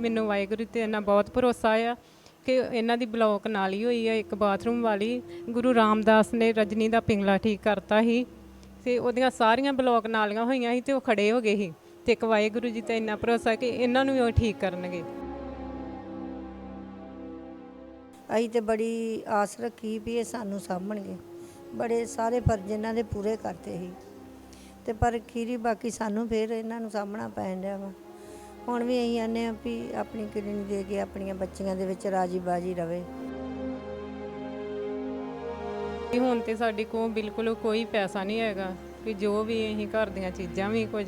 ਮੈਨੂੰ ਵਾਹਿਗੁਰੂ ਤੇ ਇਹਨਾਂ ਬਹੁਤ ਭਰੋਸਾ ਆ ਕਿ ਇਹਨਾਂ ਦੀ ਬਲੌਕ ਨਾਲ ਹੀ ਹੋਈ ਹੈ ਇੱਕ ਬਾਥਰੂਮ ਵਾਲੀ। ਗੁਰੂ ਰਾਮਦਾਸ ਨੇ ਰਜਨੀ ਦਾ ਪਿੰਗਲਾ ਠੀਕ ਕਰਤਾ ਸੀ ਤੇ ਉਹਦੀਆਂ ਸਾਰੀਆਂ ਬਲੌਕ ਨਾਲੀਆਂ ਹੋਈਆਂ ਸੀ ਤੇ ਉਹ ਖੜੇ ਹੋ ਗਏ ਸੀ। ਤੇ ਇੱਕ ਵਾਹਿਗੁਰੂ ਜੀ ਤੇ ਇੰਨਾ ਭਰੋਸਾ ਕਿ ਇਹਨਾਂ ਨੂੰ ਵੀ ਉਹ ਠੀਕ ਕਰਨਗੇ। ਅਸੀਂ ਤੇ ਬੜੀ ਆਸ ਰੱਖੀ ਵੀ ਇਹ ਸਾਨੂੰ ਸਾਂਭਣਗੇ। ਬੜੇ ਸਾਰੇ ਫਰਜ਼ ਇਹਨਾਂ ਦੇ ਪੂਰੇ ਕਰਤੇ ਸੀ। ਤੇ ਪਰ ਖੀਰੀ ਬਾਕੀ ਸਾਨੂੰ ਫਿਰ ਇਹਨਾਂ ਨੂੰ ਸਾਹਮਣਾ ਪੈਣ ਡਿਆ ਵਾ। ਹੁਣ ਵੀ ਅਸੀਂ ਆਨੇ ਆ ਵੀ ਆਪਣੀ ਕਿਡਨੀ ਦੇ ਕੇ ਆਪਣੀਆਂ ਬੱਚੀਆਂ ਦੇ ਵਿੱਚ ਰਾਜੀ ਬਾਜੀ ਰਵੇ। ਕਿ ਹੁਣ ਤੇ ਸਾਡੇ ਕੋਲ ਬਿਲਕੁਲ ਕੋਈ ਪੈਸਾ ਨਹੀਂ ਹੈਗਾ ਕਿ ਜੋ ਵੀ ਅਸੀਂ ਘਰ ਦੀਆਂ ਚੀਜ਼ਾਂ ਵੀ ਕੁਝ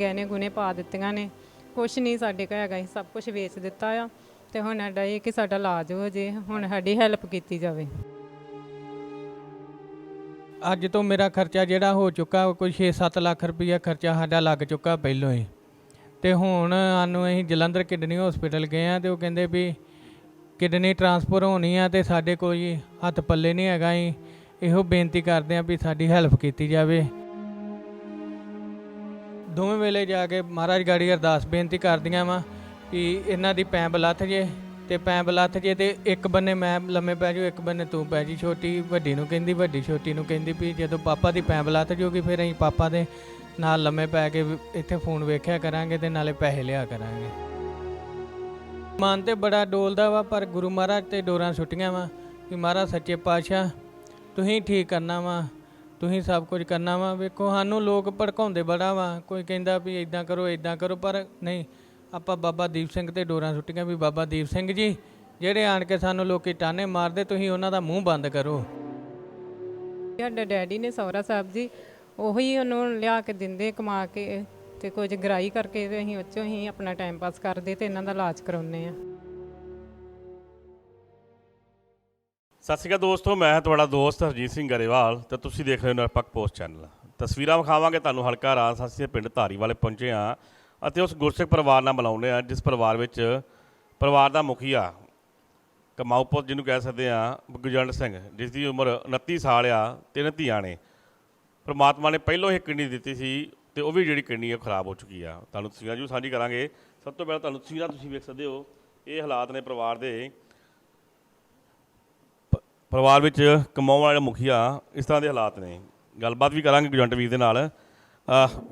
ਗਹਿਣੇ ਗੁਨੇ ਪਾ ਦਿੱਤੀਆਂ ਨੇ ਕੁਝ ਨਹੀਂ ਸਾਡੇ ਕੋਲ ਹੈਗਾ ਅਸੀਂ ਸਭ ਕੁਝ ਵੇਚ ਦਿੱਤਾ ਆ ਤੇ ਹੁਣ ਸਾਡਾ ਇਹ ਕਿ ਸਾਡਾ ਇਲਾਜ ਹੋ ਜੇ ਹੁਣ ਸਾਡੀ ਹੈਲਪ ਕੀਤੀ ਜਾਵੇ। ਅੱਜ ਤੋਂ ਮੇਰਾ ਖਰਚਾ ਜਿਹੜਾ ਹੋ ਚੁੱਕਾ ਕੋਈ 6-7 ਲੱਖ ਰੁਪਈਆ ਖਰਚਾ ਸਾਡਾ ਲੱਗ ਚੁੱਕਾ ਪਹਿਲੋਂ ਹੀ। ਤੇ ਹੁਣ ਸਾਨੂੰ ਅਸੀਂ ਜਲੰਧਰ ਕਿਡਨੀ ਹਸਪੀਟਲ ਗਏ ਆ ਤੇ ਉਹ ਕਹਿੰਦੇ ਵੀ ਕਿਡਨੀ ਟ੍ਰਾਂਸਫਰ ਹੋਣੀ ਆ ਤੇ ਸਾਡੇ ਕੋਈ ਹੱਥ ਪੱਲੇ ਨਹੀਂ ਹੈਗਾ ਅਸੀਂ ਇਹੋ ਬੇਨਤੀ ਕਰਦੇ ਆ ਵੀ ਸਾਡੀ ਹੈਲਪ ਕੀਤੀ ਜਾਵੇ। ਦੋਵੇਂ ਵੇਲੇ ਜਾ ਕੇ ਮਹਾਰਾਜ ਗਾੜੀ ਅਰਦਾਸ ਬੇਨਤੀ ਕਰਦੀਆਂ ਵਾਂ ਵੀ ਇਹਨਾਂ ਦੀ ਪੈਂਬ ਲੱਥ ਜੇ ਤੇ ਪੈਂਬ ਲੱਥ ਜੇ ਤੇ ਇੱਕ ਬੰਨੇ ਮੈਂ ਲੰਮੇ ਪੈ ਜਾਊ, ਇੱਕ ਬੰਨੇ ਤੂੰ ਪੈ ਜੀ ਛੋਟੀ ਵੱਡੀ ਨੂੰ ਕਹਿੰਦੀ, ਵੱਡੀ ਛੋਟੀ ਨੂੰ ਕਹਿੰਦੀ ਵੀ ਜਦੋਂ ਪਾਪਾ ਦੀ ਪੈਂਬ ਲੱਥ ਜੂਗੀ ਫਿਰ ਅਸੀਂ ਪਾਪਾ ਦੇ ਨਾਲ ਲੰਮੇ ਪੈ ਕੇ ਇੱਥੇ ਫੋਨ ਵੇਖਿਆ ਕਰਾਂਗੇ ਤੇ ਨਾਲੇ ਪੈਸੇ ਲਿਆ ਕਰਾਂਗੇ। ਮਨ ਤੇ ਬੜਾ ਡੋਲਦਾ ਵਾ, ਪਰ ਗੁਰੂ ਮਹਾਰਾਜ ਤੇ ਡੋਰਾਂ ਛੁੱਟੀਆਂ ਵਾ ਕਿ ਮਹਾਰਾਜ ਸੱਚੇ ਪਾਤਸ਼ਾਹ, ਤੁਸੀਂ ਠੀਕ ਕਰਨਾ ਵਾ, ਤੁਸੀਂ ਸਭ ਕੁਝ ਕਰਨਾ ਵਾ। ਵੇਖੋ, ਸਾਨੂੰ ਲੋਕ ਭੜਕਾਉਂਦੇ ਬੜਾ ਵਾ, ਕੋਈ ਕਹਿੰਦਾ ਵੀ ਇਦਾਂ ਕਰੋ ਇਦਾਂ ਕਰੋ, ਪਰ ਨਹੀਂ, ਆਪਾਂ ਬਾਬਾ ਦੀਪ ਸਿੰਘ ਤੇ ਡੋਰਾਂ ਸੁੱਟੀਆਂ ਵੀ ਬਾਬਾ ਦੀਪ ਸਿੰਘ ਜੀ, ਜਿਹੜੇ ਆਣ ਕੇ ਸਾਨੂੰ ਲੋਕੀ ਟਾਨੇ ਮਾਰਦੇ, ਤੁਸੀਂ ਉਹਨਾਂ ਦਾ ਮੂੰਹ ਬੰਦ ਕਰੋ। ਸਾਡਾ ਡੈਡੀ ਨੇ ਸਹੁਰਾ ਸਾਹਿਬ ਜੀ ਉਹੀ ਉਹਨੂੰ ਲਿਆ ਕੇ ਦਿੰਦੇ, ਕਮਾ ਕੇ ਤੇ ਕੁਝ ਗਰਾਈ ਕਰਕੇ ਤੇ ਅਸੀਂ ਉੱਚੋਂ ਹੀ ਆਪਣਾ ਟਾਈਮ ਪਾਸ ਕਰਦੇ ਤੇ ਇਹਨਾਂ ਦਾ ਇਲਾਜ ਕਰਾਉਂਦੇ ਆ ਸਤਿ ਸ਼੍ਰੀ ਅਕਾਲ ਦੋਸਤੋ, ਮੈਂ ਹਾਂ ਤੁਹਾਡਾ ਦੋਸਤ ਹਰਜੀਤ ਸਿੰਘ ਗਰੇਵਾਲ ਤੇ ਤੁਸੀਂ ਦੇਖ ਰਹੇ ਹੋ ਨਿਰਪੱਖ ਪੋਸਟ ਚੈਨਲ। ਤਸਵੀਰਾਂ ਵਿਖਾਵਾਂਗੇ, ਤੁਹਾਨੂੰ ਹਲਕਾ ਰਾਜਸਾਸੀ ਦੇ ਪਿੰਡ ਧਾਰੀਵਾਲੇ ਪਹੁੰਚੇ ਆ ਅਤੇ ਉਸ ਗੁਰਸਿੱਖ ਪਰਿਵਾਰ ਨਾਲ ਮਿਲਾਉਂਦੇ ਆ ਜਿਸ ਪਰਿਵਾਰ ਵਿੱਚ ਪਰਿਵਾਰ ਦਾ ਮੁਖੀਆ ਕਮਾਊ ਜਿਹਨੂੰ ਕਹਿ ਸਕਦੇ ਆ ਗੁਰਜੰਟ ਸਿੰਘ ਜਿਸ ਦੀ ਉਮਰ 29 ਸਾਲ ਆ, ਤਿੰਨ ਧੀਆਂ ਨੇ। ਪਰਮਾਤਮਾ ਨੇ ਪਹਿਲੋਂ ਇਹ ਕਿਡਨੀ ਦਿੱਤੀ ਸੀ ਤੇ ਉਹ ਵੀ ਜਿਹੜੀ ਕਿਡਨੀ ਹੈ ਖਰਾਬ ਹੋ ਚੁੱਕੀ ਆ। ਤੁਹਾਨੂੰ ਤਸਵੀਰਾਂ ਜੀ ਸਾਂਝੀ ਕਰਾਂਗੇ। ਸਭ ਤੋਂ ਪਹਿਲਾਂ ਤੁਹਾਨੂੰ ਤਸਵੀਰਾਂ ਤੁਸੀਂ ਵੇਖ ਸਕਦੇ ਹੋ। ਇਹ ਹਾਲਾਤ ਨੇ ਪਰਿਵਾਰ ਦੇ। ਪਰਿਵਾਰ ਵਿੱਚ ਕਮਾਉਣ ਵਾਲੇ ਮੁਖੀਆ ਇਸ ਤਰ੍ਹਾਂ ਦੇ ਹਾਲਾਤ ਨੇ। ਗੱਲਬਾਤ ਵੀ ਕਰਾਂਗੇ ਗੁਜੰਟ ਵੀਰ ਦੇ ਨਾਲ।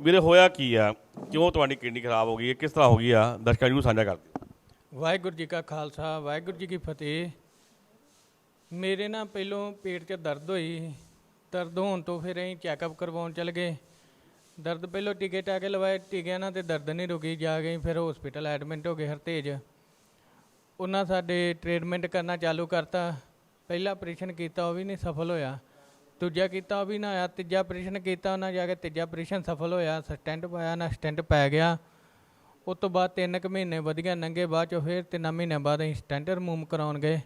ਵੀਰੇ ਹੋਇਆ ਕੀ ਆ? ਕਿਉਂ ਤੁਹਾਡੀ ਕਿਡਨੀ ਖਰਾਬ ਹੋ ਗਈ ਹੈ? ਕਿਸ ਤਰ੍ਹਾਂ ਹੋ ਗਈ ਆ? ਦਰਸ਼ਕਾਂ ਨੂੰ ਸਾਂਝਾ ਕਰ ਦਿਓ। ਵਾਹਿਗੁਰੂ ਜੀ ਕਾ ਖਾਲਸਾ, ਵਾਹਿਗੁਰੂ ਜੀ ਕੀ ਫਤਿਹ। ਮੇਰੇ ਨਾ ਪਹਿਲੋਂ ਪੇਟ 'ਚ ਦਰਦ ਹੋਈ। ਦਰਦ ਹੋਣ ਤੋਂ ਫਿਰ ਅਸੀਂ ਚੈੱਕਅਪ ਕਰਵਾਉਣ ਚਲ ਗਏ। ਦਰਦ ਪਹਿਲੋਂ ਟੀਕੇ ਟਾਕੇ ਲਵਾਏ, ਟੀਕਿਆਂ ਨਾਲ ਤੇ ਦਰਦ ਨਹੀਂ ਰੁਕੀ, ਜਾ ਗਈ ਫਿਰ ਹਸਪੀਟਲ ਐਡਮਿਟ ਹੋ ਗਏ ਹਰਤੇਜ। ਉਹਨਾਂ ਸਾਡੇ ਟ੍ਰੀਟਮੈਂਟ ਕਰਨਾ ਚਾਲੂ ਕਰਤਾ। ਪਹਿਲਾ ਆਪਰੇਸ਼ਨ ਕੀਤਾ, ਉਹ ਵੀ ਨਹੀਂ ਸਫਲ ਹੋਇਆ। ਦੂਜਾ ਕੀਤਾ, ਉਹ ਵੀ ਨਾ ਹੋਇਆ। ਤੀਜਾ ਆਪਰੇਸ਼ਨ ਕੀਤਾ, ਉਹਨਾਂ ਜਾ ਕੇ ਤੀਜਾ ਆਪਰੇਸ਼ਨ ਸਫਲ ਹੋਇਆ। ਸਟੈਂਟ ਪਾਇਆ, ਨਾ ਸਟੈਂਟ ਪੈ ਗਿਆ। ਉਸ ਤੋਂ ਬਾਅਦ ਤਿੰਨ ਕੁ ਮਹੀਨੇ ਵਧੀਆ ਲੰਘੇ ਬਾਅਦ ਚੋਂ ਫਿਰ ਤਿੰਨਾਂ ਮਹੀਨਿਆਂ ਬਾਅਦ ਅਸੀਂ ਸਟੈਂਟ ਰਿਮੂਵ ਕਰਾਉਣ ਗਏ।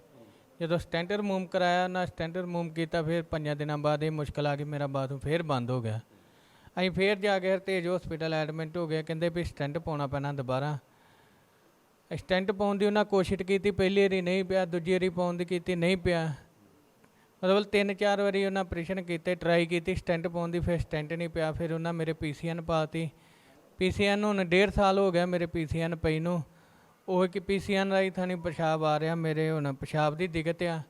ਜਦੋਂ ਸਟੈਂਟ ਰਿਮੂਵ ਕਰਾਇਆ, ਨਾ ਸਟੈਂਟ ਰਿਮੂਵ ਕੀਤਾ, ਫਿਰ ਪੰਜਾਂ ਦਿਨਾਂ ਬਾਅਦ ਇਹ ਮੁਸ਼ਕਲ ਆ ਗਈ, ਮੇਰਾ ਬਾਥਰੂਮ ਫਿਰ ਬੰਦ ਹੋ ਗਿਆ। ਅਸੀਂ ਫਿਰ ਜਾ ਕੇ ਤੇਜ ਹਸਪੀਟਲ ਐਡਮਿਟ ਹੋ ਗਏ, ਕਹਿੰਦੇ ਵੀ ਸਟੈਂਟ ਪਾਉਣਾ ਪੈਣਾ ਦੁਬਾਰਾ। ਸਟੈਂਟ ਪਾਉਣ ਦੀ ਉਹਨਾਂ ਕੋਸ਼ਿਸ਼ ਕੀਤੀ, ਪਹਿਲੀ ਵਾਰੀ ਨਹੀਂ ਪਿਆ, ਦੂਜੀ ਵਾਰੀ ਪਾਉਣ ਦੀ ਕੀਤੀ, ਨਹੀਂ ਪਿਆ। ਮਤਲਬ ਤਿੰਨ ਚਾਰ ਵਾਰੀ ਉਹਨਾਂ ਆਪਰੇਸ਼ਨ ਕੀਤੇ ਟਰਾਈ ਕੀਤੀ ਸਟੈਂਟ ਪਾਉਣ ਦੀ, ਫਿਰ ਸਟੈਂਟ ਨਹੀਂ ਪਿਆ, ਫਿਰ ਉਹਨਾਂ ਮੇਰੇ ਪੀਸੀਐਨ ਪਾਤੀ ਪੀਸੀਐਨ ਹੁਣ ਡੇਢ ਸਾਲ ਹੋ ਗਿਆ ਮੇਰੇ ਪੀਸੀਐਨ ਪਈ ਨੂੰ। ਉਹ ਕਿ ਪੀਸੀਐਨ ਰਾਈ ਥਾਣੀ ਪਿਸ਼ਾਬ ਆ ਰਿਹਾ ਮੇਰੇ ਹੁਣ ਪਿਸ਼ਾਬ ਦੀ ਦਿੱਕਤ ਆ।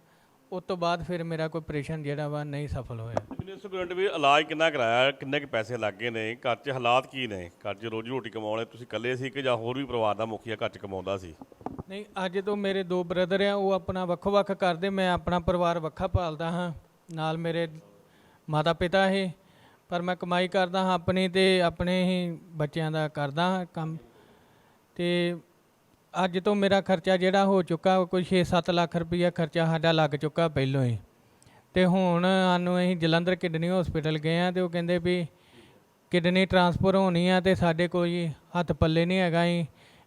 ਉਸ ਤੋਂ ਬਾਅਦ ਫਿਰ ਮੇਰਾ ਕੋਈ ਆਪਰੇਸ਼ਨ ਜਿਹੜਾ ਵਾ ਨਹੀਂ ਸਫਲ ਹੋਇਆ। ਮੈਨੂੰ ਇਸ ਗੁਜੰਟ ਵੀਰ ਇਲਾਜ ਕਿੰਨਾ ਕਰਾਇਆ ਕਿੰਨੇ ਕੁ ਪੈਸੇ ਲੱਗ ਗਏ ਨੇ? ਘਰ 'ਚ ਹਾਲਾਤ ਕੀ ਨੇ? ਘਰ 'ਚ ਰੋਜੀ ਰੋਟੀ ਕਮਾਉਣੇ ਤੁਸੀਂ ਇਕੱਲੇ ਸੀ ਕਿ ਜਾਂ ਹੋਰ ਵੀ ਪਰਿਵਾਰ ਦਾ ਮੁਖੀਆ ਘਰ 'ਚ ਕਮਾਉਂਦਾ ਸੀ? ਨਹੀਂ ਅੱਜ ਤੋਂ ਮੇਰੇ ਦੋ ਬ੍ਰਦਰ ਆ ਉਹ ਆਪਣਾ ਵੱਖੋ-ਵੱਖ ਕਰਦੇ ਮੈਂ ਆਪਣਾ ਪਰਿਵਾਰ ਵੱਖਾ ਪਾਲਦਾ ਹਾਂ। ਨਾਲ ਮੇਰੇ ਮਾਤਾ ਪਿਤਾ ਹੈ ਪਰ ਮੈਂ ਕਮਾਈ ਕਰਦਾ ਹਾਂ ਆਪਣੀ ਤੇ ਆਪਣੇ ਹੀ ਬੱਚਿਆਂ ਦਾ ਕਰਦਾ ਹਾਂ ਕੰਮ। ਤੇ ਅੱਜ ਤੋਂ ਮੇਰਾ ਖਰਚਾ ਜਿਹੜਾ ਹੋ ਚੁੱਕਾ, ਕੋਈ 6-7 ਲੱਖ ਰੁਪਈਆ ਖਰਚਾ ਸਾਡਾ ਲੱਗ ਚੁੱਕਾ ਪਹਿਲੋਂ ਹੀ। ਤੇ ਹੁਣ ਸਾਨੂੰ ਅਸੀਂ ਜਲੰਧਰ ਕਿਡਨੀ ਹਸਪੀਟਲ ਗਏ ਆ ਤੇ ਉਹ ਕਹਿੰਦੇ ਵੀ ਕਿਡਨੀ ਟ੍ਰਾਂਸਫਰ ਹੋਣੀ ਆ ਤੇ ਸਾਡੇ ਕੋਈ ਹੱਥ ਪੱਲੇ ਨਹੀਂ ਹੈਗਾ ਅਸੀਂ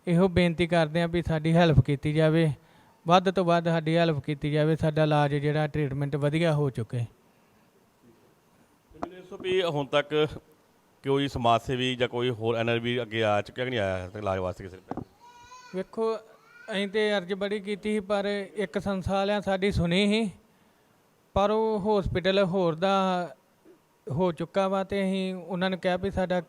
ਇਹੋ ਬੇਨਤੀ ਕਰਦੇ ਆ ਵੀ ਸਾਡੀ ਹੈਲਪ ਕੀਤੀ ਜਾਵੇ। ਵੱਧ ਤੋਂ ਵੱਧ ਸਾਡੀ ਹੈਲਪ ਕੀਤੀ ਜਾਵੇ, ਸਾਡਾ ਇਲਾਜ ਜਿਹੜਾ ਟ੍ਰੀਟਮੈਂਟ ਵਧੀਆ ਹੋ ਚੁੱਕੇ। ਮੈਨੂੰ ਦੱਸੋ ਵੀ ਹੁਣ ਤੱਕ ਕੋਈ ਸਮਾਜ ਸੇਵੀ ਜਾਂ ਕੋਈ ਹੋਰ ਐਨਆਰਬੀ ਅੱਗੇ ਆ ਚੁੱਕਿਆ ਕਿ ਨਹੀਂ ਆਇਆ ਇਲਾਜ ਵਾਸਤੇ ਕਿਸੇ ਨੇ? ਵੇਖੋ, ਅਸੀਂ ਤੇ ਅਰਜ਼ ਬੜੀ ਕੀਤੀ ਸੀ, ਪਰ ਇੱਕ ਸੰਸਥਾ ਵਾਲਿਆਂ ਸਾਡੀ ਸੁਣੀ ਸੀ। ਪਰ ਉਹ ਹਸਪੀਟਲ ਹੋਰ ਦਾ ਹੋ ਚੁੱਕਾ ਵਾ ਤੇ ਅਸੀਂ ਉਹਨਾਂ ਨੇ ਕਿਹਾ ਵੀ ਸਾਡਾ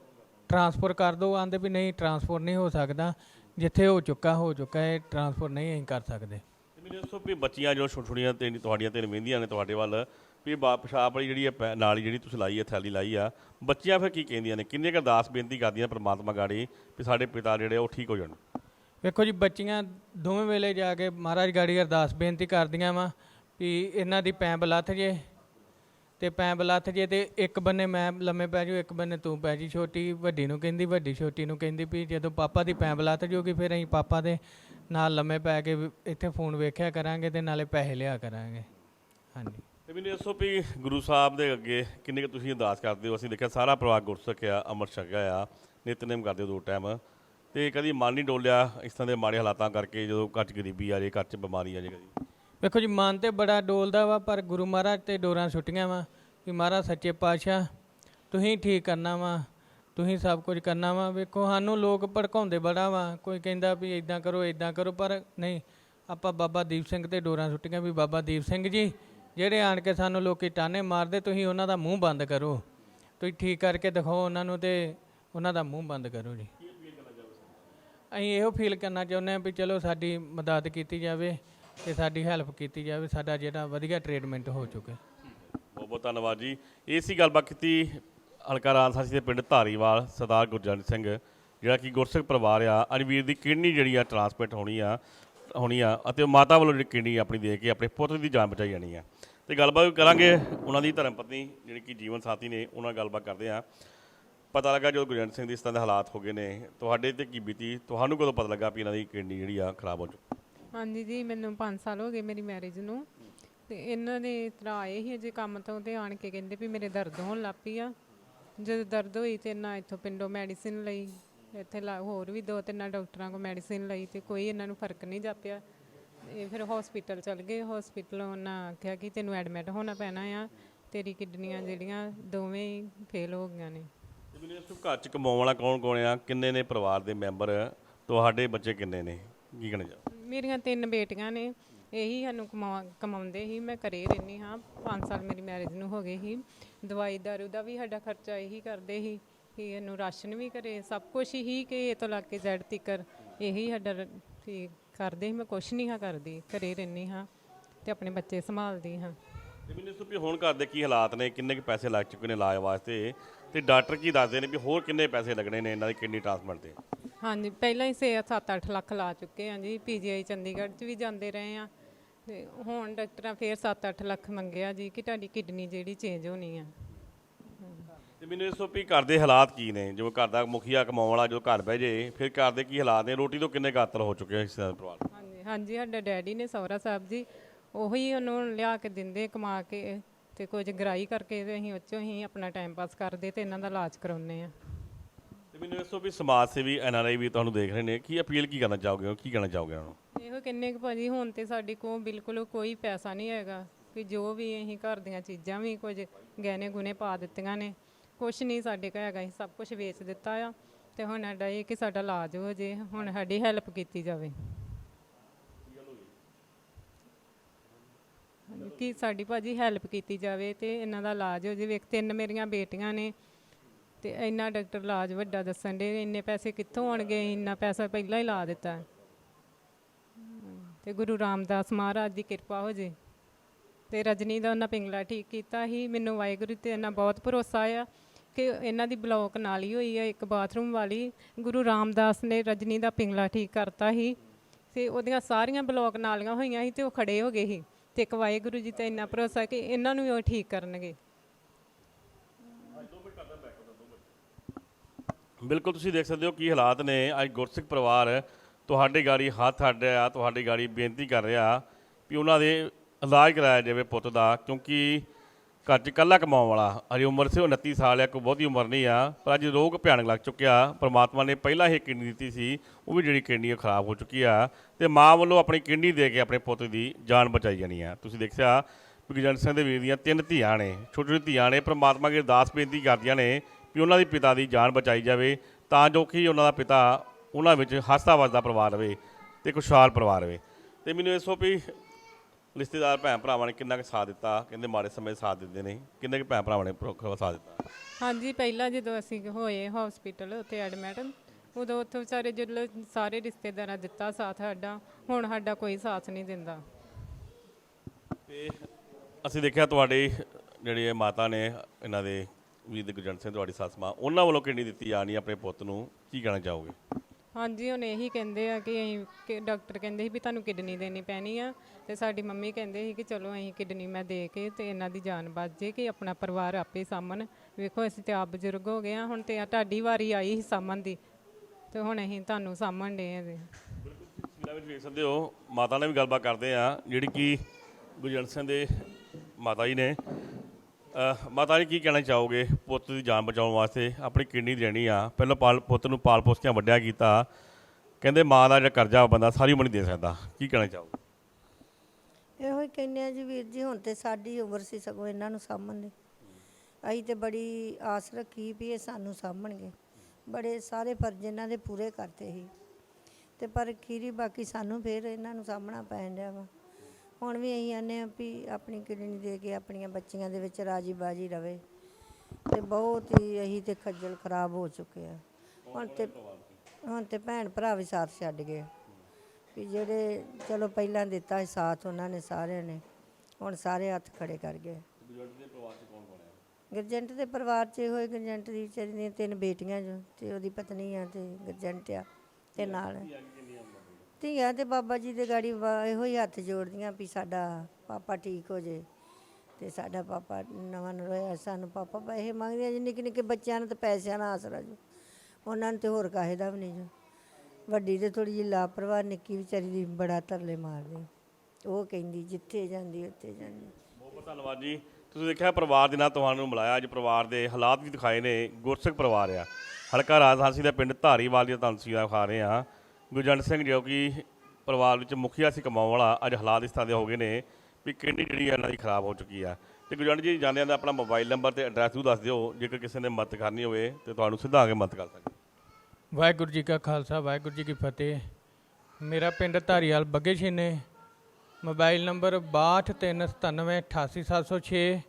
ਟਰਾਂਸਫਰ ਕਰ ਦਿਓ। ਆਂਦੇ ਵੀ ਨਹੀਂ ਟਰਾਂਸਫਰ ਨਹੀਂ ਹੋ ਸਕਦਾ। ਜਿੱਥੇ ਹੋ ਚੁੱਕਾ ਹੋ ਚੁੱਕਾ ਹੈ ਟਰਾਂਸਪੋਰਟ ਨਹੀਂ ਅਸੀਂ ਕਰ ਸਕਦੇ। ਮੈਨੂੰ ਦੱਸੋ ਵੀ ਬੱਚੀਆਂ ਜੋ ਛੋਟੀਆਂ ਛੋਟੀਆਂ ਤੇ ਤੁਹਾਡੀਆਂ ਤੇ ਮਹਿੰਦੀਆਂ ਨੇ ਤੁਹਾਡੇ ਵੱਲ, ਵੀ ਬਾ, ਪਿਸ਼ਾਬ ਵਾਲੀ ਜਿਹੜੀ ਹੈ ਪੈ- ਨਾਲੀ ਜਿਹੜੀ ਤੁਸੀਂ ਲਾਈ ਹੈ ਥੈਲੀ ਲਾਈ ਆ, ਬੱਚੀਆਂ ਫਿਰ ਕੀ ਕਹਿੰਦੀਆਂ ਨੇ? ਕਿੰਨੇ ਕੁ ਅਰਦਾਸ ਬੇਨਤੀ ਕਰਦੀਆਂ ਪਰਮਾਤਮਾ ਗਾੜੀ ਵੀ ਸਾਡੇ ਪਿਤਾ ਜਿਹੜੇ ਆ, ਉਹ ਠੀਕ ਹੋ ਜਾਣ? ਵੇਖੋ ਜੀ, ਬੱਚੀਆਂ ਦੋਵੇਂ ਵੇਲੇ ਜਾ ਕੇ ਮਹਾਰਾਜ ਗਾੜੀ ਅਰਦਾਸ ਬੇਨਤੀ ਕਰਦੀਆਂ ਵਾ ਵੀ ਇਹਨਾਂ ਦੀ ਪੈਂਬ ਲੱਥ ਜੇ ਤੇ ਪੈਂਬ ਲੱਥ ਜੇ ਤੇ ਇੱਕ ਬੰਨੇ ਮੈਂ ਲੰਮੇ ਪੈ ਜਾਊ ਇੱਕ ਬੰਨੇ ਤੂੰ ਪੈ ਜੀ ਛੋਟੀ। ਵੱਡੀ ਨੂੰ ਕਹਿੰਦੀ, ਵੱਡੀ ਛੋਟੀ ਨੂੰ ਕਹਿੰਦੀ ਵੀ ਜਦੋਂ ਪਾਪਾ ਦੀ ਪੈਂਬ ਲੱਥ ਜੂਗੀ ਫਿਰ ਅਸੀਂ ਪਾਪਾ ਦੇ ਨਾਲ ਲੰਮੇ ਪੈ ਕੇ ਇੱਥੇ ਫੋਨ ਵੇਖਿਆ ਕਰਾਂਗੇ ਤੇ ਨਾਲੇ ਪੈਸੇ ਲਿਆ ਕਰਾਂਗੇ। ਹਾਂਜੀ। ਤੇ ਮੈਨੂੰ ਦੱਸੋ ਵੀ ਗੁਰੂ ਸਾਹਿਬ ਦੇ ਅੱਗੇ ਕਿੰਨੇ ਕੁ ਤੁਸੀਂ ਅਰਦਾਸ ਕਰਦੇ ਹੋ? ਅਸੀਂ ਦੇਖਿਆ ਸਾਰਾ ਪਰਿਵਾਰ ਗੁਰਸਿੱਖ ਆ, ਅਮਰ ਛਕਿਆ ਆ, ਨਿਤਨੇਮ ਕਰਦੇ ਹੋ ਦੋ ਟਾਈਮ ਤੇ ਕਦੀ ਮਨ ਨਹੀਂ ਡੋਲਿਆ ਇਸ ਤਰ੍ਹਾਂ ਦੇ ਮਾੜੇ ਹਾਲਾਤਾਂ ਕਰਕੇ ਜਦੋਂ ਘੱਟ ਗਰੀਬੀ ਆ ਜੇ ਘਰ 'ਚ ਬਿਮਾਰੀ ਆ ਜੇ ਕਦੀ। ਵੇਖੋ ਜੀ, ਮਨ ਤੇ ਬੜਾ ਡੋਲਦਾ ਵਾ, ਪਰ ਗੁਰੂ ਮਹਾਰਾਜ ਤੇ ਡੋਰਾਂ ਛੁੱਟੀਆਂ ਵਾ ਵੀ ਮਹਾਰਾਜ ਸੱਚੇ ਪਾਤਸ਼ਾਹ, ਤੁਸੀਂ ਠੀਕ ਕਰਨਾ ਵਾ, ਤੁਸੀਂ ਸਭ ਕੁਝ ਕਰਨਾ ਵਾ। ਵੇਖੋ, ਸਾਨੂੰ ਲੋਕ ਭੜਕਾਉਂਦੇ ਬੜਾ ਵਾ, ਕੋਈ ਕਹਿੰਦਾ ਵੀ ਇਦਾਂ ਕਰੋ ਇਦਾਂ ਕਰੋ, ਪਰ ਨਹੀਂ, ਆਪਾਂ ਬਾਬਾ ਦੀਪ ਸਿੰਘ ਤੇ ਡੋਰਾਂ ਛੁੱਟੀਆਂ ਵੀ ਬਾਬਾ ਦੀਪ ਸਿੰਘ ਜੀ, ਜਿਹੜੇ ਆਣ ਕੇ ਸਾਨੂੰ ਲੋਕੀ ਟਾਨੇ ਮਾਰਦੇ, ਤੁਸੀਂ ਉਹਨਾਂ ਦਾ ਮੂੰਹ ਬੰਦ ਕਰੋ। ਤੁਸੀਂ ਠੀਕ ਕਰਕੇ ਦਿਖਾਓ ਉਹਨਾਂ ਨੂੰ ਤੇ ਉਹਨਾਂ ਦਾ ਮੂੰਹ ਬੰਦ ਕਰੋ ਜੀ। ਅਸੀਂ ਇਹੋ ਫੀਲ ਕਰਨਾ ਚਾਹੁੰਦੇ ਹਾਂ ਵੀ ਚਲੋ ਸਾਡੀ ਮਦਦ ਕੀਤੀ ਜਾਵੇ ਤੇ ਸਾਡੀ ਹੈਲਪ ਕੀਤੀ ਜਾਵੇ, ਸਾਡਾ ਜਿਹੜਾ ਵਧੀਆ ਟ੍ਰੀਟਮੈਂਟ ਹੋ ਚੁੱਕਾ। ਬਹੁਤ ਬਹੁਤ ਧੰਨਵਾਦ ਜੀ। ਇਹ ਸੀ ਗੱਲਬਾਤ ਕੀਤੀ ਹਲਕਾ ਰਾਜਸਾਸੀ ਦੇ ਪਿੰਡ ਧਾਰੀਵਾਲ, ਸਰਦਾਰ ਗੁਰਜੰਟ ਸਿੰਘ, ਜਿਹੜਾ ਕਿ ਗੁਰਸਿੱਖ ਪਰਿਵਾਰ ਆ। ਅਨਵੀਰ ਦੀ ਕਿਡਨੀ ਜਿਹੜੀ ਆ ਟਰਾਂਸਪਲਾਂਟ ਹੋਣੀ ਆ ਹੋਣੀ ਆ ਅਤੇ ਉਹ ਮਾਤਾ ਵੱਲੋਂ ਜਿਹੜੀ ਕਿਡਨੀ ਆਪਣੀ ਦੇ ਕੇ ਆਪਣੇ ਪੁੱਤ ਦੀ ਜਾਨ ਬਚਾਈ ਜਾਣੀ ਆ। ਤੇ ਗੱਲਬਾਤ ਕਰਾਂਗੇ ਉਹਨਾਂ ਦੀ ਧਰਮ ਪਤਨੀ, ਜਿਹੜੀ ਕਿ ਜੀਵਨ ਸਾਥੀ ਨੇ, ਉਹਨਾਂ ਨਾਲ ਗੱਲਬਾਤ ਕਰਦੇ ਆ। ਪਤਾ ਲੱਗਾ ਜਦੋਂ ਗੁਰਜੰਟ ਸਿੰਘ ਦੀ ਇਸ ਤਰ੍ਹਾਂ ਦੇ ਹਾਲਾਤ ਹੋ ਗਏ ਨੇ, ਤੁਹਾਡੇ ਤੇ ਕੀ ਬੀਤੀ? ਤੁਹਾਨੂੰ ਕਦੋਂ ਪਤਾ ਲੱਗਾ ਵੀ ਇਹਨਾਂ ਦੀ ਕਿਡਨੀ ਜਿਹੜੀ ਆ ਖਰਾਬ ਹੋ ਚੁੱਕੀ? ਹਾਂਜੀ ਜੀ, ਮੈਨੂੰ 5 ਸਾਲ ਹੋ ਗਏ ਮੇਰੀ ਮੈਰਿਜ ਨੂੰ ਤੇ ਇਹਨਾਂ ਦੇ ਤਰ੍ਹਾਂ ਆਏ ਸੀ ਅਜੇ ਕੰਮ ਤੋਂ ਤੇ ਆਣ ਕੇ ਕਹਿੰਦੇ ਵੀ ਮੇਰੇ ਦਰਦ ਹੋਣ ਲੱਗ ਪਈ ਆ। ਜਦੋਂ ਦਰਦ ਹੋਈ ਤੇ ਇਹਨਾਂ ਇੱਥੋਂ ਪਿੰਡੋਂ ਮੈਡੀਸਿਨ ਲਈ, ਇੱਥੇ ਲਾ- ਹੋਰ ਵੀ ਦੋ ਤਿੰਨਾਂ ਡਾਕਟਰਾਂ ਕੋਲ ਮੈਡੀਸਿਨ ਲਈ ਤੇ ਕੋਈ ਇਹਨਾਂ ਨੂੰ ਫ਼ਰਕ ਨਹੀਂ ਜਾਪਿਆ। ਇਹ ਫਿਰ ਹਸਪੀਟਲ ਚਲ ਗਏ ਹਸਪੀਟਲ ਉਹਨਾਂ ਆਖਿਆ ਕਿ ਤੈਨੂੰ ਐਡਮਿਟ ਹੋਣਾ ਪੈਣਾ ਆ, ਤੇਰੀ ਕਿਡਨੀਆਂ ਜਿਹੜੀਆਂ ਦੋਵੇਂ ਫੇਲ ਹੋ ਗਈਆਂ ਨੇ। ਤੇ ਮੈਨੂੰ ਇਸ ਤੋਂ ਘਰ ਚ ਕਮਾਉਣ ਵਾਲਾ ਕੌਣ ਕੌਣ ਆ? ਕਿੰਨੇ ਨੇ ਪਰਿਵਾਰ ਦੇ ਮੈਂਬਰ? ਤੁਹਾਡੇ ਬੱਚੇ ਕਿੰਨੇ ਨੇ? ਕੀ ਕਹਿਣਾ ਚਾਹੋ ਮੇਰੀਆਂ ਤਿੰਨ ਬੇਟੀਆਂ ਨੇ। ਇਹੀ ਸਾਨੂੰ ਕਮਾ ਕਮਾਉਂਦੇ ਹੀ ਮੈਂ ਘਰੇ ਰਹਿੰਦੀ ਹਾਂ। 5 ਸਾਲ ਮੇਰੀ ਮੈਰਿਜ ਨੂੰ ਹੋ ਗਏ ਸੀ ਦਵਾਈ ਦਾਰੂ ਦਾ ਵੀ ਸਾਡਾ ਖਰਚਾ ਇਹੀ ਕਰਦੇ ਸੀ ਕਿ ਇਹਨੂੰ ਰਾਸ਼ਨ ਵੀ ਕਰੇ ਸਭ ਕੁਝ ਹੀ ਕਿ ਇਹ ਤੋਂ ਲੱਗ ਕੇ ਜ਼ੈਡ ਤੀਕਰ ਇਹੀ ਸਾਡਾ ਰ- ਕਰਦੇ ਸੀ ਮੈਂ ਕੁਛ ਨਹੀਂ ਹਾਂ ਕਰਦੀ। ਘਰੇ ਰਹਿੰਦੀ ਹਾਂ ਤੇ ਆਪਣੇ ਬੱਚੇ ਸੰਭਾਲਦੀ ਹਾਂ। ਤੇ ਮੈਨੂੰ ਦੱਸੋ ਵੀ ਹੁਣ ਘਰ ਦੇ ਕੀ ਹਾਲਾਤ ਨੇ? ਕਿੰਨੇ ਕੁ ਪੈਸੇ ਲੱਗ ਚੁੱਕੇ ਨੇ ਇਲਾਜ ਵਾਸਤੇ? ਤੇ ਡਾਕਟਰ ਕੀ ਦੱਸਦੇ ਨੇ ਵੀ ਹੋਰ ਕਿੰਨੇ ਪੈਸੇ ਲੱਗਣੇ ਨੇ ਇਹਨਾਂ ਦੀ ਕਿਡਨੀ ਟ੍ਰਾਂਸਪਲਾਂਟ ਤੇ? ਹਾਂਜੀ ਪਹਿਲਾਂ ਹੀ 6-7-8 ਲੱਖ ਲਾ ਚੁੱਕੇ ਹਾਂ ਜੀ ਪੀਜੀਆਈ ਚੰਡੀਗੜ੍ਹ 'ਚ ਵੀ ਜਾਂਦੇ ਰਹੇ ਆ। ਤੇ ਹੁਣ ਡਾਕਟਰਾਂ ਫੇਰ 7-8 ਲੱਖ ਮੰਗਿਆ ਜੀ ਕਿ ਤੁਹਾਡੀ ਕਿਡਨੀ ਜਿਹੜੀ ਚੇਂਜ ਹੋਣੀ ਆ। ਤੇ ਮੈਨੂੰ ਦੱਸੋ ਵੀ ਘਰ ਦੇ ਹਾਲਾਤ ਕੀ ਨੇ? ਜੋ ਘਰ ਦਾ ਮੁਖੀਆ ਕਮਾਉਣ ਵਾਲਾ ਜੋ ਘਰ ਬਹਿ ਜੇ ਫਿਰ ਘਰ ਦੇ ਕੀ ਹਾਲਾਤ ਨੇ? ਰੋਟੀ ਤੋਂ ਕਿੰਨੇ ਕਾਤਰ ਹੋ ਚੁੱਕੇ ਆ ਇਸ ਪਰਿਵਾਰ? ਹਾਂਜੀ ਹਾਂਜੀ ਸਾਡਾ ਡੈਡੀ ਨੇ ਸਹੁਰਾ ਸਾਹਿਬ ਜੀ ਉਹੀ ਉਹਨੂੰ ਲਿਆ ਕੇ ਦਿੰਦੇ ਕਮਾ ਕੇ। ਤੇ ਕੁਝ ਗਰਾਈ ਕਰਕੇ ਤੇ ਅਸੀਂ ਉੱਚੋਂ ਹੀ ਆਪਣਾ ਟਾਈਮ ਪਾਸ ਕਰਦੇ ਤੇ ਇਹਨਾਂ ਦਾ ਇਲਾਜ ਕਰਾਉਂਦੇ ਆ ਤੇ ਮੈਨੂੰ ਦੱਸੋ ਵੀ ਸਮਾਜ ਸੇਵੀ ਐਨਆਰਆਈ ਵੀ ਤੁਹਾਨੂੰ ਦੇਖ ਰਹੇ ਨੇ ਕੀ ਅਪੀਲ ਕੀ ਕਰਨਾ ਚਾਹੋਗੇ ਕੀ ਕਹਿਣਾ ਚਾਹੋਗੇ ਉਹਨਾਂ ਨੂੰ? ਇਹੋ ਕਿੰਨੇ ਕੁ ਭਾਜੀ ਹੁਣ ਤੇ ਸਾਡੇ ਕੋਲ ਬਿਲਕੁਲ ਕੋਈ ਪੈਸਾ ਨਹੀਂ ਹੈਗਾ ਕਿ ਜੋ ਵੀ ਅਸੀਂ ਘਰ ਦੀਆਂ ਚੀਜ਼ਾਂ ਵੀ ਕੁਝ ਗਹਿਣੇ ਗੁਣੇ ਪਾ ਦਿੱਤੀਆਂ ਨੇ ਕੁਝ ਨਹੀਂ ਸਾਡੇ ਕੋਲ ਹੈਗਾ ਅਸੀਂ ਸਭ ਕੁਝ ਵੇਚ ਦਿੱਤਾ ਆ ਤੇ ਹੁਣ ਸਾਡਾ ਇਹ ਕਿ ਸਾਡਾ ਇਲਾਜ ਹੋ ਜੇ ਹੁਣ ਸਾਡੀ ਹੈਲਪ ਕੀਤੀ ਜਾਵੇ। ਕਿ ਸਾਡੀ ਭਾਜੀ ਹੈਲਪ ਕੀਤੀ ਜਾਵੇ ਤੇ ਇਹਨਾਂ ਦਾ ਇਲਾਜ ਹੋ ਜਾਵੇ। ਵੇਖ ਤਿੰਨ ਮੇਰੀਆਂ ਬੇਟੀਆਂ ਨੇ ਤੇ ਇੰਨਾ ਡਾਕਟਰ ਇਲਾਜ ਵੱਡਾ ਦੱਸਣ ਦੇ ਇੰਨੇ ਪੈਸੇ ਕਿੱਥੋਂ ਆਉਣਗੇ? ਇੰਨਾ ਪੈਸਾ ਪਹਿਲਾਂ ਹੀ ਲਾ ਦਿੱਤਾ। ਤੇ ਗੁਰੂ ਰਾਮਦਾਸ ਮਹਾਰਾਜ ਦੀ ਕਿਰਪਾ ਹੋ ਜੇ। ਤੇ ਰਜਨੀ ਦਾ ਉਹਨਾਂ ਪਿੰਗਲਾ ਠੀਕ ਕੀਤਾ ਹੀ ਮੈਨੂੰ ਵਾਹਿਗੁਰੂ ਤੇ ਇਹਨਾਂ ਬਹੁਤ ਭਰੋਸਾ ਆ ਕਿ ਇਹਨਾਂ ਦੀ ਬਲੌਕ ਨਾਲੀ ਹੋਈ ਹੈ ਇੱਕ ਬਾਥਰੂਮ ਵਾਲੀ। ਗੁਰੂ ਰਾਮਦਾਸ ਨੇ ਰਜਨੀ ਦਾ ਪਿੰਗਲਾ ਠੀਕ ਕਰਤਾ ਹੀ ਤੇ ਉਹਦੀਆਂ ਸਾਰੀਆਂ ਬਲੌਕ ਨਾਲੀਆਂ ਹੋਈਆਂ ਸੀ ਤੇ ਉਹ ਖੜੇ ਹੋ ਗਏ ਸੀ। ਤੇ ਇੱਕ ਵਾਹਿਗੁਰੂ ਜੀ ਤੇ ਇੰਨਾ ਭਰੋਸਾ ਕਿ ਇਹਨਾਂ ਨੂੰ ਵੀ ਉਹ ਠੀਕ ਕਰਨਗੇ। ਬਿਲਕੁਲ ਤੁਸੀਂ ਦੇਖ ਸਕਦੇ ਹੋ ਕੀ ਹਾਲਾਤ ਨੇ। ਅੱਜ ਗੁਰਸਿੱਖ ਪਰਿਵਾਰ ਤੁਹਾਡੀ ਗਾੜੀ ਹੱਥ ਅੱਡ ਰਿਹਾ, ਤੁਹਾਡੀ ਗਾੜੀ ਬੇਨਤੀ ਕਰ ਰਿਹਾ ਵੀ ਉਹਨਾਂ ਦੇ ਇਲਾਜ ਕਰਾਇਆ ਜਾਵੇ ਪੁੱਤ ਦਾ, ਕਿਉਂਕਿ ਘਰ 'ਚ ਇਕੱਲਾ ਕਮਾਉਣ ਵਾਲਾ। ਹਜੇ ਉਮਰ ਸੇ 29 ਸਾਲ ਆ ਕੋਈ ਬਹੁਤੀ ਉਮਰ ਨਹੀਂ ਆ। ਪਰ ਅੱਜ ਰੋਗ ਭਿਆਨਕ ਲੱਗ ਚੁੱਕਿਆ। ਪਰਮਾਤਮਾ ਨੇ ਪਹਿਲਾਂ ਹੀ ਕਿਡਨੀ ਦਿੱਤੀ ਸੀ, ਉਹ ਵੀ ਜਿਹੜੀ ਕਿਡਨੀ ਉਹ ਖਰਾਬ ਹੋ ਚੁੱਕੀ ਆ। ਤੇ ਮਾਂ ਵੱਲੋਂ ਆਪਣੀ ਕਿਡਨੀ ਦੇ ਕੇ ਆਪਣੇ ਪੁੱਤ ਦੀ ਜਾਨ ਬਚਾਈ ਜਾਣੀ ਆ। ਤੁਸੀਂ ਦੇਖਿਆ ਵੀ ਗੁਰਜੰਟ ਸਿੰਘ ਦੇ ਵੀਰ ਦੀਆਂ ਤਿੰਨ ਧੀਆਂ ਨੇ ਛੋਟੀ ਛੋਟੀ ਧੀਆਂ ਨੇ, ਪਰਮਾਤਮਾ ਅੱਗੇ ਅਰਦਾਸ ਬੇਨਤੀ ਕਰਦੀਆਂ ਨੇ ਵੀ ਉਹਨਾਂ ਦੀ ਪਿਤਾ ਦੀ ਜਾਨ ਬਚਾਈ ਜਾਵੇ, ਤਾਂ ਜੋ ਕਿ ਉਹਨਾਂ ਦਾ ਪਿਤਾ ਉਹਨਾਂ ਵਿੱਚ ਹੱਸਦਾ ਵੱਸਦਾ ਪਰਿਵਾਰ ਰਵੇ ਤੇ ਖੁਸ਼ਹਾਲ ਪਰਿਵਾਰ ਰਵੇ ਤੇ ਮੈਨੂੰ ਇਸ ਵੀ ਰਿਸ਼ਤੇਦਾਰ ਭੈਣ ਭਰਾਵਾਂ ਨੇ ਕਿੰਨਾ ਕੁ ਸਾਥ ਦਿੱਤਾ? ਕਹਿੰਦੇ ਮਾੜੇ ਸਮੇਂ ਸਾਥ ਦਿੰਦੇ ਨੇ ਕਿੰਨੇ ਕੁ ਭੈਣ ਭਰਾਵਾਂ ਨੇ ਪ੍ਰੋ- ਸਾਥ ਦਿੱਤਾ? ਹਾਂਜੀ ਪਹਿਲਾਂ ਜਦੋਂ ਅਸੀਂ ਹੋਏ ਹਸਪੀਟਲ ਉੱਥੇ ਐਡਮਿਟ ਉਦੋਂ ਉੱਥੇ ਵਿਚਾਰੇ ਜਿਹੜੇ ਸਾਰੇ ਰਿਸ਼ਤੇਦਾਰਾਂ ਦਿੱਤਾ ਸਾਥ ਸਾਡਾ। ਹੁਣ ਸਾਡਾ ਕੋਈ ਸਾਥ ਨਹੀਂ ਦਿੰਦਾ। ਤੇ ਅਸੀਂ ਦੇਖਿਆ ਤੁਹਾਡੇ ਜਿਹੜੇ ਮਾਤਾ ਨੇ ਇਹਨਾਂ ਦੇ ਵੀਰ ਦੇ ਗੁਰਜੰਟ ਸਿੰਘ ਤੁਹਾਡੀ ਸੱਸ ਮਾਂ ਉਹਨਾਂ ਵੱਲੋਂ ਕਿੰਨੀ ਦਿੱਤੀ ਜਾਣੀ ਆਪਣੇ ਪੁੱਤ ਨੂੰ? ਕੀ ਕਹਿਣਾ ਚਾਹੋਗੇ? ਹਾਂਜੀ ਹੁਣ ਇਹੀ ਕਹਿੰਦੇ ਆ ਕਿ ਅਸੀਂ ਕਿ ਡਾਕਟਰ ਕਹਿੰਦੇ ਸੀ ਵੀ ਤੁਹਾਨੂੰ ਕਿਡਨੀ ਦੇਣੀ ਪੈਣੀ ਆ ਤੇ ਸਾਡੀ ਮੰਮੀ ਕਹਿੰਦੇ ਸੀ ਕਿ ਚਲੋ ਅਸੀਂ ਕਿਡਨੀ ਮੈਂ ਦੇ ਕੇ ਤੇ ਇਹਨਾਂ ਦੀ ਜਾਨ ਬਚ ਜੇ ਕਿ ਆਪਣਾ ਪਰਿਵਾਰ ਆਪੇ ਸਾਂਭਣ। ਵੇਖੋ, ਅਸੀਂ ਤੇ ਆਪ ਬਜ਼ੁਰਗ ਹੋ ਗਏ ਆ, ਹੁਣ ਤੇ ਆ ਤੁਹਾਡੀ ਵਾਰੀ ਆਈ ਸੀ ਸਾਂਭਣ ਦੀ ਤੇ ਹੁਣ ਅਸੀਂ ਤੁਹਾਨੂੰ ਸਾਂਭਣ ਦੇ ਆ ਜੀ। ਤਸਵੀਰਾਂ ਵਿੱਚ ਵੇਖ ਸਕਦੇ ਹੋ, ਮਾਤਾ ਨਾਲ ਵੀ ਗੱਲਬਾਤ ਕਰਦੇ ਆ, ਜਿਹੜੀ ਕਿ ਗੁਰਜੰਟ ਸਿੰਘ ਦੇ ਮਾਤਾ ਜੀ ਨੇ। ਮਾਤਾ ਜੀ ਕੀ ਕਹਿਣਾ ਚਾਹੋਗੇ ਪੁੱਤ ਦੀ ਜਾਨ ਬਚਾਉਣ ਵਾਸਤੇ? ਆਪਣੀ ਕਿਡਨੀ ਦੇਣੀ ਆ। ਪਹਿਲਾਂ ਪਾਲ ਪੁੱਤ ਨੂੰ ਪਾਲ ਪੋਸ ਕੇ ਵੱਡਿਆ ਕੀਤਾ। ਕਹਿੰਦੇ ਮਾਂ ਦਾ ਜਿਹੜਾ ਕਰਜ਼ਾ ਬੰਦਾ ਸਾਰੀ ਉਮਰ ਨਹੀਂ ਦੇ ਸਕਦਾ। ਕੀ ਕਹਿਣਾ ਚਾਹੋਗੇ? ਇਹੋ ਹੀ ਕਹਿੰਦੇ ਆ ਜੀ ਵੀਰ ਜੀ, ਹੁਣ ਤੇ ਸਾਡੀ ਉਮਰ ਸੀ ਸਗੋਂ ਇਹਨਾਂ ਨੂੰ ਸਾਂਭਣ ਦੀ। ਅਸੀਂ ਤੇ ਬੜੀ ਆਸ ਰੱਖੀ ਵੀ ਇਹ ਸਾਨੂੰ ਸਾਂਭਣਗੇ। ਬੜੇ ਸਾਰੇ ਫਰਜ਼ ਇਹਨਾਂ ਦੇ ਪੂਰੇ ਕਰਤੇ ਸੀ। ਤੇ ਪਰ ਖੀਰੀ ਬਾਕੀ ਸਾਨੂੰ ਫੇਰ ਇਹਨਾਂ ਨੂੰ ਸਾਂਭਣਾ ਪੈਣ ਡਿਆ ਵਾ। ਹੁਣ ਵੀ ਅਸੀਂ ਆਨੇ ਆ ਵੀ ਆਪਣੀ ਕਿਡਨੀ ਦੇ ਕੇ ਆਪਣੀਆਂ ਬੱਚੀਆਂ ਦੇ ਵਿੱਚ ਰਾਜੀ ਬਾਜੀ ਰਵੇ ਤੇ ਬਹੁਤ ਹੀ ਅਸੀਂ ਤੇ ਖੱਜਲ ਖਰਾਬ ਹੋ ਚੁੱਕੇ ਆ। ਹੁਣ ਤੇ ਹੁਣ ਤੇ ਭੈਣ ਭਰਾ ਵੀ ਸਾਥ ਛੱਡ ਗਏ ਵੀ ਜਿਹੜੇ ਚਲੋ ਪਹਿਲਾਂ ਦਿੱਤਾ ਸੀ ਸਾਥ ਉਹਨਾਂ ਨੇ ਸਾਰਿਆਂ ਨੇ ਹੁਣ ਸਾਰੇ ਹੱਥ ਖੜੇ ਕਰ ਗਏ। ਗਰਜੰਟ ਦੇ ਪਰਿਵਾਰ 'ਚ ਹੋਏ ਗਰਜੰਟ ਦੀ ਵਿਚਾਰੀ ਦੀਆਂ ਤਿੰਨ ਬੇਟੀਆਂ ਜੋ ਤੇ ਉਹਦੀ ਪਤਨੀ ਆ ਤੇ ਗਰਜੰਟ ਆ ਤੇ ਨਾਲ ਧੀਆਂ ਤੇ ਬਾਬਾ ਜੀ ਦੇ ਗਾੜੀ ਵਾ- ਇਹੋ ਹੀ ਹੱਥ ਜੋੜਦੀਆਂ ਵੀ ਸਾਡਾ ਪਾਪਾ ਠੀਕ ਹੋ ਜੇ ਤੇ ਸਾਡਾ ਪਾਪਾ ਨਵਾਂ ਨਰੋਇਆ ਸਾਨੂੰ ਪਾਪਾ ਪੈਸੇ ਮੰਗਦੇ ਜੀ, ਨਿੱਕੇ ਨਿੱਕੇ ਬੱਚਿਆਂ ਨੂੰ ਤਾਂ ਪੈਸਿਆਂ ਨਾਲ ਆਸਰਾ ਜੋ। ਉਹਨਾਂ ਨੂੰ ਤੇ ਹੋਰ ਕਾਹੇ ਦਾ ਵੀ ਨਹੀਂ ਜੋ। ਵੱਡੀ ਤੇ ਥੋੜੀ ਜਿਹੀ ਲਾਪਰਵਾਹ, ਨਿੱਕੀ ਵਿਚਾਰੀ ਦੀ ਬੜਾ ਤਰਲੇ ਮਾਰਦੀ। ਉਹ ਕਹਿੰਦੀ ਜਿੱਥੇ ਜਾਂਦੀ, ਉੱਥੇ ਜਾਂਦੀ। ਬਹੁਤ ਬਹੁਤ ਧੰਨਵਾਦ ਜੀ। ਤੁਸੀਂ ਦੇਖਿਆ ਪਰਿਵਾਰ ਦੇ ਨਾਲ ਤੁਹਾਨੂੰ ਮਿਲਾਇਆ, ਅੱਜ ਪਰਿਵਾਰ ਦੇ ਹਾਲਾਤ ਵੀ ਦਿਖਾਏ ਨੇ। ਗੁਰਸਿੱਖ ਪਰਿਵਾਰ ਆ। ਹਲਕਾ ਰਾਜਹਾਂਸੀ ਦਾ ਪਿੰਡ ਧਾਰੀਵਾਲ ਦੀਆਂ ਤੁਹਾਨੂੰ ਤਸਵੀਰਾਂ ਵਿਖਾ ਰਹੇ ਆ ਗੁਰਜੰਟ ਸਿੰਘ ਜੋ ਕਿ ਪਰਿਵਾਰ ਵਿੱਚ ਮੁਖੀਆ ਸੀ ਕਮਾਉਣ ਵਾਲਾ, ਅੱਜ ਹਾਲਾਤ ਇਸ ਤਰ੍ਹਾਂ ਦੇ ਹੋ ਗਏ ਨੇ ਵੀ ਕਿੰਨੀ ਜਿਹੜੀ ਆ ਇਹਨਾਂ ਦੀ ਖਰਾਬ ਹੋ ਚੁੱਕੀ ਆ। ਤੇ ਗੁਰਜੰਟ ਜੀ ਜਾਂਦਿਆਂ ਦਾ ਆਪਣਾ ਮੋਬਾਈਲ ਨੰਬਰ ਤੇ ਐਡਰੈਸ ਵੀ ਦੱਸ ਦਿਓ, ਜੇਕਰ ਕਿਸੇ ਨੇ ਮਦਦ ਕਰਨੀ ਹੋਵੇ ਤੇ ਤੁਹਾਨੂੰ ਸਿੱਧਾ ਆ ਕੇ ਮਦਦ ਕਰ ਸਕਦੇ। ਵਾਹਿਗੁਰੂ ਜੀ ਕਾ ਖਾਲਸਾ, ਵਾਹਿਗੁਰੂ ਜੀ ਕੀ ਫਤਿਹ। ਮੇਰਾ ਪਿੰਡ Dhariwal Bagge Chhine mobile number 6239788706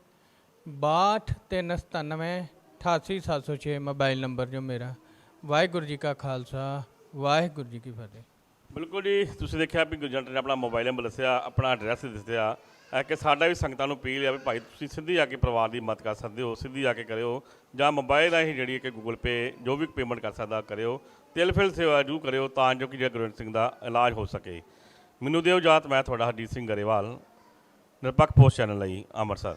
6239788706 mobile number ਜੋ ਮੇਰਾ। ਵਾਹਿਗੁਰੂ ਜੀ ਕਾ ਖਾਲਸਾ ਵਾਹਿਗੁਰੂ ਜੀ ਕੀ ਫਤਿਹ। ਬਿਲਕੁਲ ਜੀ, ਤੁਸੀਂ ਦੇਖਿਆ ਵੀ ਗੁਰਜੰਟ ਨੇ ਆਪਣਾ ਮੋਬਾਈਲ ਨੰਬਰ ਦੱਸਿਆ, ਆਪਣਾ ਐਡਰੈਸ ਦੱਸਿਆ ਹੈ ਕਿ ਸਾਡਾ ਵੀ ਸੰਗਤਾਂ ਨੂੰ ਅਪੀਲ ਹੈ ਵੀ ਭਾਈ ਤੁਸੀਂ ਸਿੱਧੀ ਆ ਕੇ ਪਰਿਵਾਰ ਦੀ ਮਦਦ ਕਰ ਸਕਦੇ ਹੋ, ਸਿੱਧੀ ਆ ਕੇ ਕਰਿਓ, ਜਾਂ ਮੋਬਾਈਲ ਰਾਹੀਂ ਜਿਹੜੀ ਹੈ ਕਿ ਗੂਗਲ ਪੇ ਜੋ ਵੀ ਪੇਮੈਂਟ ਕਰ ਸਕਦਾ ਕਰਿਓ, ਤਿਲ ਫਿਲ ਸੇਵਾ ਜੂ ਕਰਿਓ ਤਾਂ ਜੋ ਕਿ ਜਿਹੜਾ ਗੁਰਜੰਟ ਸਿੰਘ ਦਾ ਇਲਾਜ ਹੋ ਸਕੇ। ਮੈਨੂੰ ਦਿਓ ਜਾਤ ਮੈਂ ਤੁਹਾਡਾ ਹਰਜੀਤ ਸਿੰਘ ਗਰੇਵਾਲ, ਨਿਰਪੱਖ ਪੋਸਟ ਚੈਨਲ ਲਈ ਅੰਮ੍ਰਿਤਸਰ।